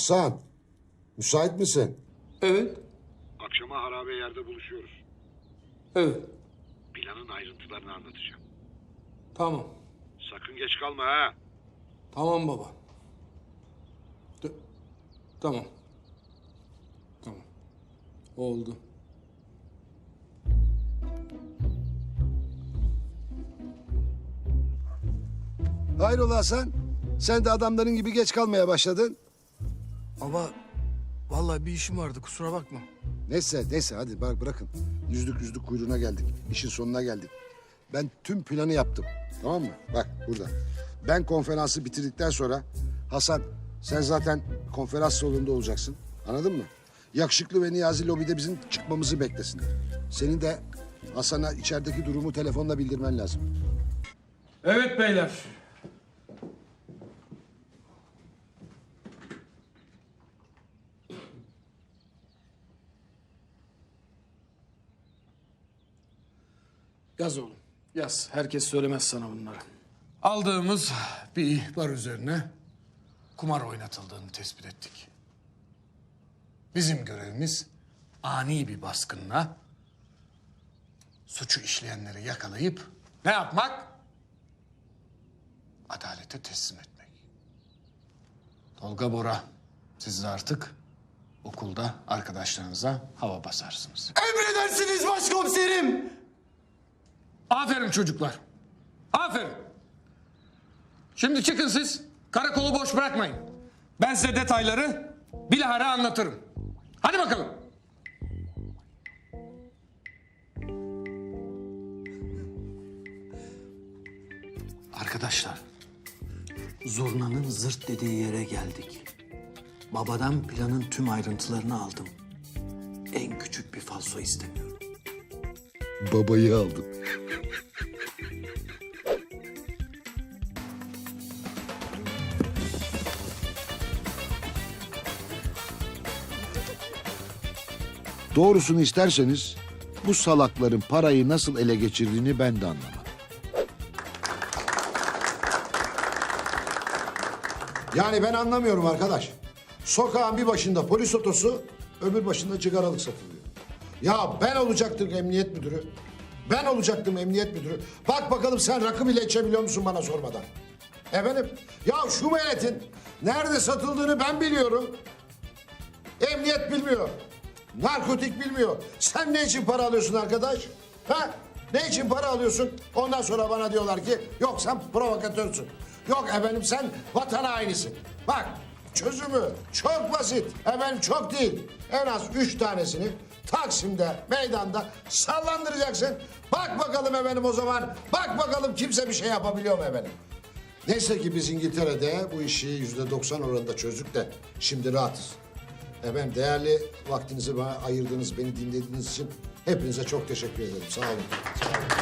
Hasan, müsait misin? Evet. Akşama harabe yerde buluşuyoruz. Evet. Planın ayrıntılarını anlatacağım. Tamam. Sakın geç kalma ha. Tamam baba. De- tamam. Tamam. Oldu. Hayrola Hasan? Sen de adamların gibi geç kalmaya başladın. Baba vallahi bir işim vardı kusura bakma. Neyse neyse hadi bırak bırakın. Yüzlük yüzlük kuyruğuna geldik. İşin sonuna geldik. Ben tüm planı yaptım. Tamam mı? Bak burada. Ben konferansı bitirdikten sonra Hasan sen zaten konferans salonunda olacaksın. Anladın mı? Yakışıklı ve Niyazi lobide bizim çıkmamızı beklesin. Senin de Hasan'a içerideki durumu telefonla bildirmen lazım. Evet beyler. Yaz oğlum. Yaz. Herkes söylemez sana bunları. Aldığımız bir ihbar üzerine kumar oynatıldığını tespit ettik. Bizim görevimiz ani bir baskınla suçu işleyenleri yakalayıp ne yapmak? Adalete teslim etmek. Tolga Bora, siz de artık okulda arkadaşlarınıza hava basarsınız. Emredersiniz başkomiserim. Aferin çocuklar. Aferin. Şimdi çıkın siz. Karakolu boş bırakmayın. Ben size detayları bilahare anlatırım. Hadi bakalım. Arkadaşlar, zurnanın zırt dediği yere geldik. Babadan planın tüm ayrıntılarını aldım. En küçük bir falso istemiyorum. Babayı aldım. Doğrusunu isterseniz bu salakların parayı nasıl ele geçirdiğini ben de anlamadım. Yani ben anlamıyorum arkadaş. Sokağın bir başında polis otosu, öbür başında cigaralık satılıyor. Ya ben olacaktım emniyet müdürü. Ben olacaktım emniyet müdürü. Bak bakalım sen rakı bile içebiliyor musun bana sormadan. Efendim, ya şu meletin nerede satıldığını ben biliyorum. Emniyet bilmiyor. Narkotik bilmiyor. Sen ne için para alıyorsun arkadaş? Ha? Ne için para alıyorsun? Ondan sonra bana diyorlar ki yok sen provokatörsün. Yok efendim sen vatan hainisin. Bak çözümü çok basit. Efendim çok değil. En az üç tanesini Taksim'de, meydanda sallandıracaksın. Bak bakalım efendim o zaman. Bak bakalım kimse bir şey yapabiliyor mu efendim? Neyse ki biz İngiltere'de bu işi yüzde doksan oranında çözdük de şimdi rahatız. Efendim değerli vaktinizi bana ayırdığınız, beni dinlediğiniz için hepinize çok teşekkür ederim. Sağ olun.